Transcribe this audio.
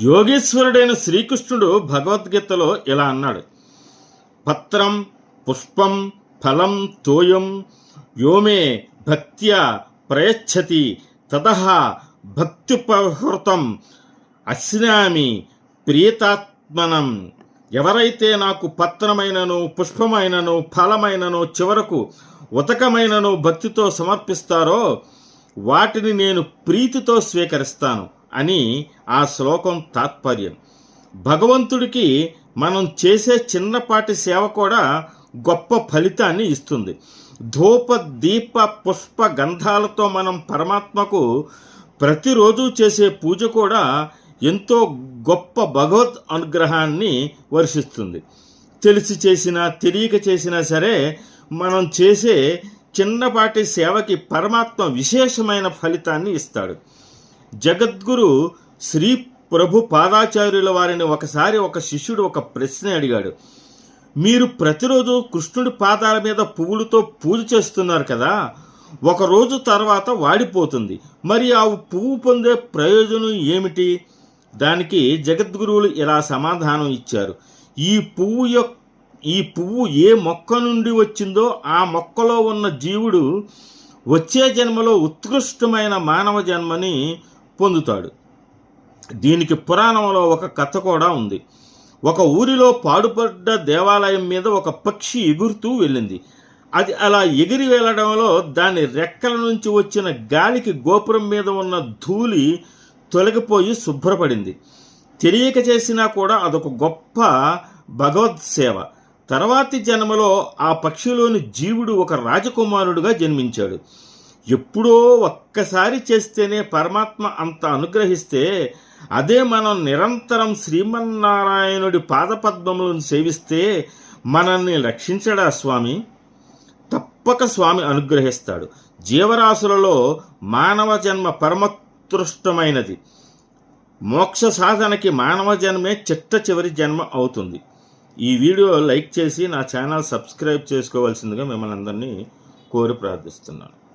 యోగేశ్వరుడైన శ్రీకృష్ణుడు భగవద్గీతలో ఇలా అన్నాడు. పత్రం పుష్పం ఫలం తోయం యోమే భక్త్యా ప్రయచ్చతి తదహ భక్తిపహృతం అశ్నామి ప్రియతాత్మనం. ఎవరైతే నాకు పత్రమైనను పుష్పమైనను ఫలమైనను చివరకు ఉతకమైనను భక్తితో సమర్పిస్తారో వాటిని నేను ప్రీతితో స్వీకరిస్తాను. అని ఆ శ్లోకం తాత్పర్యం. భగవంతుడికి మనం చేసే చిన్నపాటి సేవ కూడా గొప్ప ఫలితాన్ని ఇస్తుంది. ధూప దీప పుష్ప గంధాలతో మనం పరమాత్మకు ప్రతిరోజు చేసే పూజ కూడా ఎంతో గొప్ప భగవత్ అనుగ్రహాన్ని వర్షిస్తుంది. తెలిసి చేసినా తెలియక చేసినా సరే మనం చేసే చిన్నపాటి సేవకి పరమాత్మ విశేషమైన ఫలితాన్ని ఇస్తాడు. జగద్గురు శ్రీ ప్రభు పాదాచార్యుల వారిని ఒకసారి ఒక శిష్యుడు ఒక ప్రశ్న అడిగాడు. మీరు ప్రతిరోజు కృష్ణుడి పాదాల మీద పువ్వులతో పూజ చేస్తున్నారు కదా? ఒకరోజు తర్వాత వాడిపోతుంది. మరి ఆ పువ్వు పొందే ప్రయోజనం ఏమిటి? దానికి జగద్గురువులు ఇలా సమాధానం ఇచ్చారు. ఈ పువ్వు యొక్క ఈ పువ్వు ఏ మొక్క నుండి వచ్చిందో ఆ మొక్కలో ఉన్న జీవుడు వచ్చే జన్మలో ఉత్కృష్టమైన మానవ జన్మని పొందుతాడు. దీనికి పురాణంలో ఒక కథ కూడా ఉంది. ఒక ఊరిలో పాడుపడ్డ దేవాలయం మీద ఒక పక్షి ఎగురుతూ వెళ్ళింది. అది అలా ఎగిరి వెళ్ళడంలో దాని రెక్కల నుంచి వచ్చిన గాలికి గోపురం మీద ఉన్న ధూళి తొలగిపోయి శుభ్రపడింది. తెలియక చేసినా కూడా అదొక గొప్ప భగవత్ సేవ. తర్వాతి జన్మలో ఆ పక్షిలోని జీవుడు ఒక రాజకుమారుడుగా జన్మించాడు. ఎప్పుడో ఒక్కసారి చేస్తేనే పరమాత్మ అంత అనుగ్రహిస్తే అదే మనం నిరంతరం శ్రీమన్నారాయణుడి పాదపద్మములను సేవిస్తే మనల్ని రక్షించడా స్వామి? తప్పక స్వామి అనుగ్రహిస్తాడు. జీవరాశులలో మానవ జన్మ పరమతృష్టమైనది మోక్ష సాధనకి మానవ జన్మే చిట్ట చివరి జన్మ అవుతుంది. ఈ వీడియో లైక్ చేసి నా ఛానల్ సబ్స్క్రైబ్ చేసుకోవాల్సిందిగా మిమ్మల్ని అందరినీ కోరి ప్రార్థిస్తున్నాను.